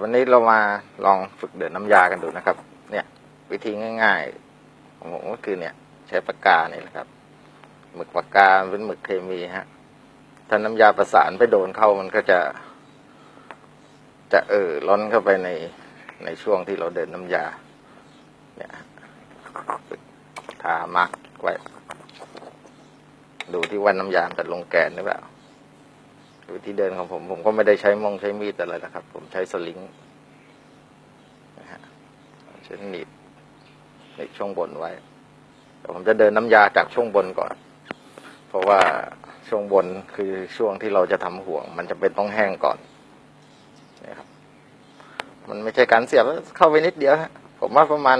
วันนี้เรามาลองฝึกเดินน้ำยากันดูนะครับ เนี่ย วิธีง่ายๆของผมก็คือเนี่ย ใช้ปากกาเนี่ยนะครับหมึกปากกาเป็นหมึกเคมีฮะถ้าน้ำยาประสานไปโดนเข้ามันก็จะ จะเออล้นเข้าไปในในช่วงที่เราเดินน้ำยา เนี่ยทามาร์กไว้ ดูที่ว่าน้ำยาจะลงแกนหรือเปล่า วิธีเดินของผม ผมก็ไม่ได้ใช้มองใช้มีดอะไรนะครับ ผมใช้สลิงนะฮะใช้หนีบในช่วงบนไว้แต่ผมจะเดินน้ำยาจากช่วงบนก่อน เพราะว่าช่วงบนคือช่วงที่เราจะทำห่วง มันจะเป็นต้องแห้งก่อนนะครับ มันไม่ใช่การเสียบเข้าไปนิดเดียวฮะผมว่าประมาณ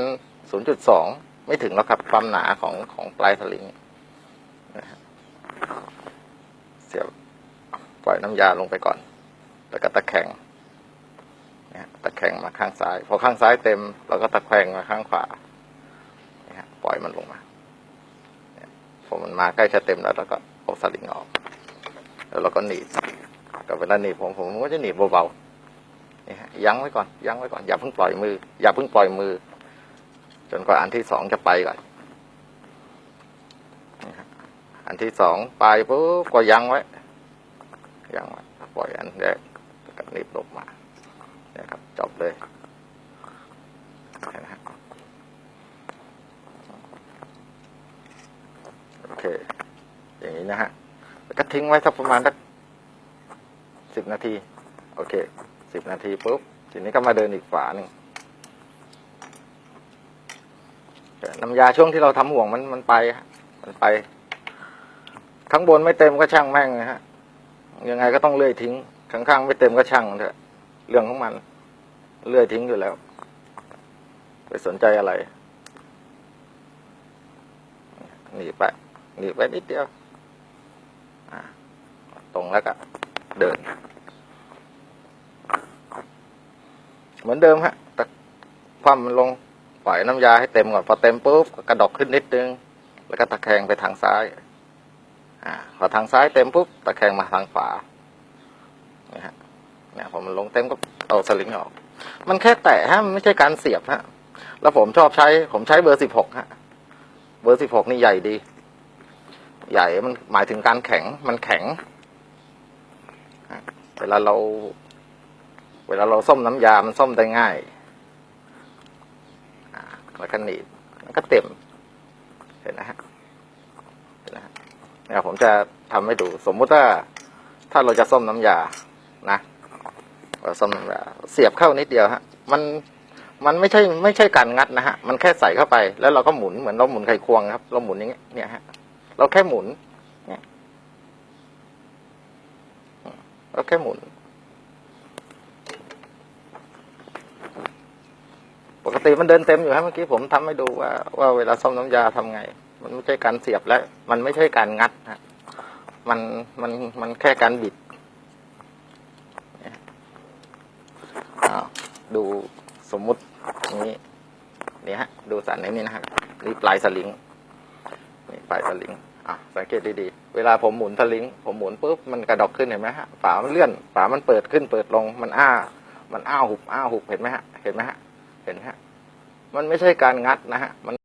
0.2 ไม่ถึงแล้วครับความหนาของของปลายสลิงนะฮะเสียบ ล่อยน้ำยาลงไปก่อน แล้วก็ตะแคงนะฮะตะแคงมาข้างซ้าย พอข้างซ้ายเต็มเราก็ตะแคงมาข้างขวานะฮะปล่อยมันลงมาพอมันมาใกล้จะเต็มแล้วเราก็เอาสลิงออก แล้วเราก็หนีบกับเวลาหนีบผมผมก็จะหนีบเบาๆนี่ฮะยั้งไว้ก่อน ยั้งไว้ก่อน อย่าเพิ่งปล่อยมือ อย่าเพิ่งปล่อยมือ จนกว่าอันที่สองจะไปก่อนอันที่สองไปปุ๊บก็ยั้งไว้ ยังว้ปล่อยอันแรกแล้วก็นิบลงมานี่ยครับจบเลยนไหมฮะโอเค อย่างนี้นะฮะแล้วก็ทิ้งไว้สักประมาณสักสิบนาที โอเคสิบนาทีปุ๊บทีนี้ก็มาเดินอีกฝาหนึ่งน้ำยาช่วงที่เราทำห่วงมันมันไป มันไป ข้างบนไม่เต็มก็ช่างแม่งนะฮะ ยังไงก็ต้องเลื่อยทิ้งข้างๆไม่เต็มก็ช่างเถอะเรื่องของมัน เลื่อยทิ้งอยู่แล้ว ไปสนใจอะไรหนีไปหนีไปนิดเดียวตรงแล้วก็เดิน เหมือนเดิมฮะแต่ความมันลงปล่อยน้ำยาให้เต็มก่อนพอเต็มปุ๊บก็กระดกขึ้นนิดนึง แล้วก็ตะแคงไปทางซ้าย อ่าพอทางซ้ายเต็มปุ๊บตะแคงมาทางขวาเนี่ยฮะเนี่ยพอมันลงเต็มก็เอาสลิงออก มันแค่แตะฮะมันไม่ใช่การเสียบฮะแล้วผมชอบใช้ ผมใช้เบอร์สิบหกฮะ เบอร์สิบหกนี่ใหญ่ดี ใหญ่มันหมายถึงการแข็ง มันแข็ง เวลาเรา เวลาเราส้มน้ำยา มันส้มได้ง่าย แล้วก็หนีบมันก็เต็ม เห็นนะฮะ เห็นนะฮะเนี่ยผมจะทำให้ดูสมมุติว่าถ้าเราจะส้มน้ำยานะเราส้มน้ำยาเสียบเข้านิดเดียวฮะ มันมันไม่ใช่ไม่ใช่การงัดนะฮะ มันแค่ใส่เข้าไป แล้วเราก็หมุนเหมือนเราหมุนไขควงครับ เราหมุนอย่างเงี้ยเนี่ยฮะเราแค่หมุนเนี่ยเราแค่หมุน ปกติมันเดินเต็มอยู่ครับเมื่อกี้ผมทำให้ดูว่าว่าเวลาส้มน้ำยาทำไง มันไม่ใช่การเสียบและ มันไม่ใช่การงัดฮะมันมันมันแค่การบิดดูสมมุตินี้นี่ฮะ ดูสันนี้นะฮะนี่ปลายสลิงนี่ปลายสลิงอะสังเกตดีๆ เวลาผมหมุนสลิง ผมหมุนปุ๊บมันกระดกขึ้นเห็นไหมฮะฝามันเลื่อนฝามันเปิดขึ้นเปิดลงมันอ้า มันอ้าหุบอ้าหุบเห็นไหมฮะเห็นไหมฮะเห็นฮะ มันไม่ใช่การงัดนะฮะมัน